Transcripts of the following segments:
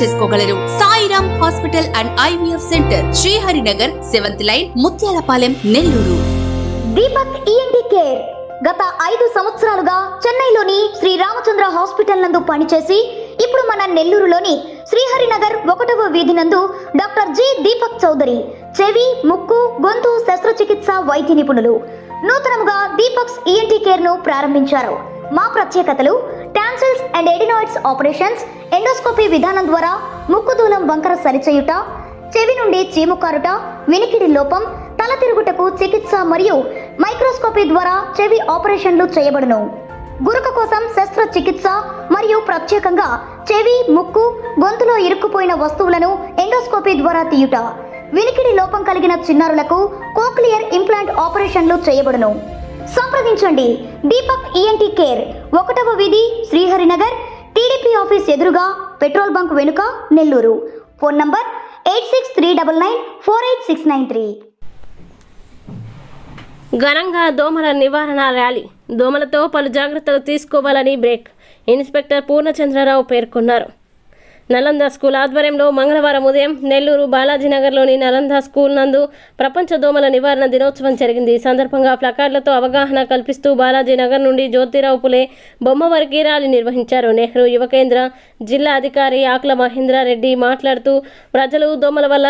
చేసుకోగలరు. Sairam hospital and IVF centre Sriharinagar seventh line Muthyalapalem Nellore. Deepak ENT care గత ఐదు సంవత్సరాలుగా చెన్నైలోని శ్రీ రామచంద్ర హాస్పిటల్ నందు పనిచేసి ఇప్పుడు మన నెల్లూరులోని శ్రీహరినగర్ ఒకటవ వీధి నందు డాక్టర్ జి దీపక్ చౌదరి చెవి ముక్కు గొంతు శస్త్రచికిత్స వైద్య నిపుణులు. నూతనముగా దీపక్స్ ఈఎన్టీ కేర్ను ప్రారంభించారు. మా ప్రత్యేకతలు tonsils and adenoids operations endoscopy విధానం ద్వారా ముక్కు దూలం వంకర సరిచేయుట చెవి నుండి చీము కారుట వినికిడి లోపం తల తిరుగుటకు చికిత్స మరియు మైక్రోస్కోపీ ద్వారా చెవి ఆపరేషన్లు చేయబడును. గురక కోసం శస్త్రచికిత్స మరియు ప్రత్యేకంగా చెవి ముక్కు గొంతులో ఇరుక్కుపోయిన వస్తువులను ఎండోస్కోపీ ద్వారా తీయుట వినికిడి లోపం కలిగిన చిన్నారులకు కోక్లియర్ ఇంప్లాంట్ ఆపరేషన్లు చేయబడును. సంప్రదించండి. దీపక్ ఈఎన్టీ కేర్ ఒకటవ వీధి శ్రీహరినగర్ టీడీపీ ఆఫీస్ ఎదురుగా పెట్రోల్ బంక్ వెనుక Nellore. Phone number eight six three double nine four eight six nine three. ఘనంగా దోమల నివారణ ర్యాలీ. దోమలతో పలు జాగ్రత్తలు తీసుకోవాలని బ్రేక్. ఇన్స్పెక్టర్ పూర్ణచంద్రరావు పేర్కొన్నారు. నలంద స్కూల్ ఆధ్వర్యంలో మంగళవారం ఉదయం నెల్లూరు బాలాజీనగర్లోని నలంద స్కూల్ నందు ప్రపంచ దోమల నివారణ దినోత్సవం జరిగింది. ఈ సందర్భంగా ప్లకార్డులతో అవగాహన కల్పిస్తూ బాలాజీనగర్ నుండి జ్యోతిరావు పులే బొమ్మ వరకు ర్యాలీ నిర్వహించారు. నెహ్రూ యువ కేంద్ర జిల్లా అధికారి ఆకుల మహేంద్రారెడ్డి మాట్లాడుతూ ప్రజలు దోమల వల్ల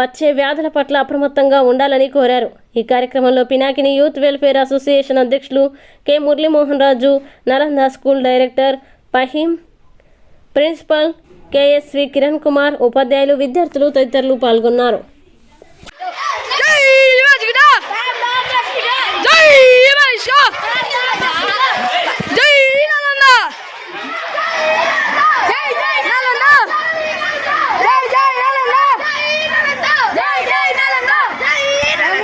వచ్చే వ్యాధుల పట్ల అప్రమత్తంగా ఉండాలని కోరారు. ఈ కార్యక్రమంలో పినాకిని యూత్ వెల్ఫేర్ అసోసియేషన్ అధ్యక్షులు K Muralimohan Raju Nalanda school director Faheem principal KSV Kiran Kumar ఉపాధ్యాయులు విద్యార్థులు తదితరులు పాల్గొన్నారు